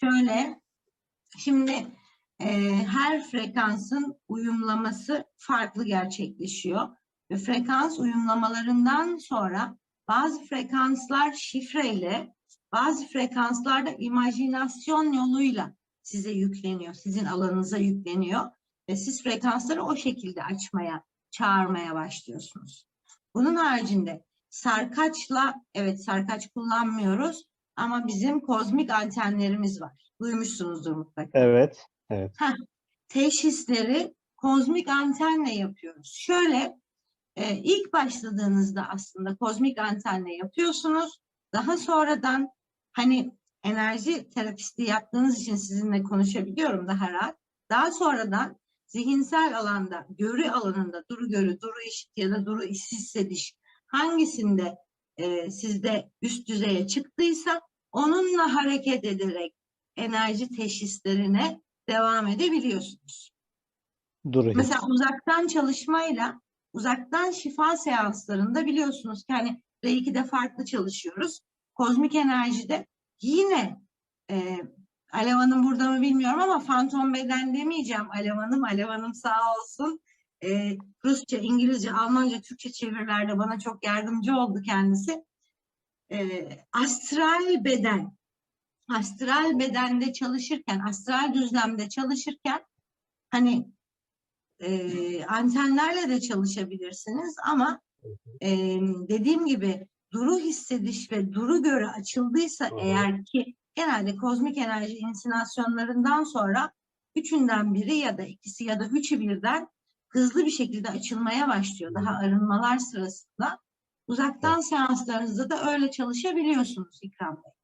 Şöyle, şimdi e, her frekansın uyumlaması farklı gerçekleşiyor. Ve frekans uyumlamalarından sonra bazı frekanslar şifreyle, bazı frekanslar da imajinasyon yoluyla size yükleniyor, sizin alanınıza yükleniyor. Ve siz frekansları o şekilde açmaya, çağırmaya başlıyorsunuz. Bunun haricinde sarkaçla, evet sarkaç kullanmıyoruz ama bizim kozmik antenlerimiz var. Duymuşsunuzdur mutlaka. Evet. Evet. Teşhisleri kozmik antenle yapıyoruz. Şöyle e, ilk başladığınızda aslında kozmik antenle yapıyorsunuz. Daha sonradan hani enerji terapisti yaptığınız için sizinle konuşabiliyorum daha rahat. Daha sonradan zihinsel alanda, görü alanında, duru görü, duru işit ya da duru hissediş hangisinde e, sizde üst düzeye çıktıysa onunla hareket ederek enerji teşhislerine devam edebiliyorsunuz. Duru Mesela uzaktan çalışmayla uzaktan şifa seanslarında biliyorsunuz ki hani Reiki'de farklı çalışıyoruz. Kozmik enerjide yine e, Alev Hanım burada mı bilmiyorum ama fantom beden demeyeceğim Alev Hanım. Alev Hanım sağ olsun. E, Rusça, İngilizce, Almanca, Türkçe çevirilerde bana çok yardımcı oldu kendisi. E, astral beden, astral bedende çalışırken, astral düzlemde çalışırken hani e, antenlerle de çalışabilirsiniz ama e, dediğim gibi duru hissediş ve duru göre açıldıysa hı. eğer ki genelde kozmik enerji insinasyonlarından sonra üçünden biri ya da ikisi ya da üçü birden hızlı bir şekilde açılmaya başlıyor. Daha arınmalar sırasında uzaktan seanslarınızda da öyle çalışabiliyorsunuz İkram Bey.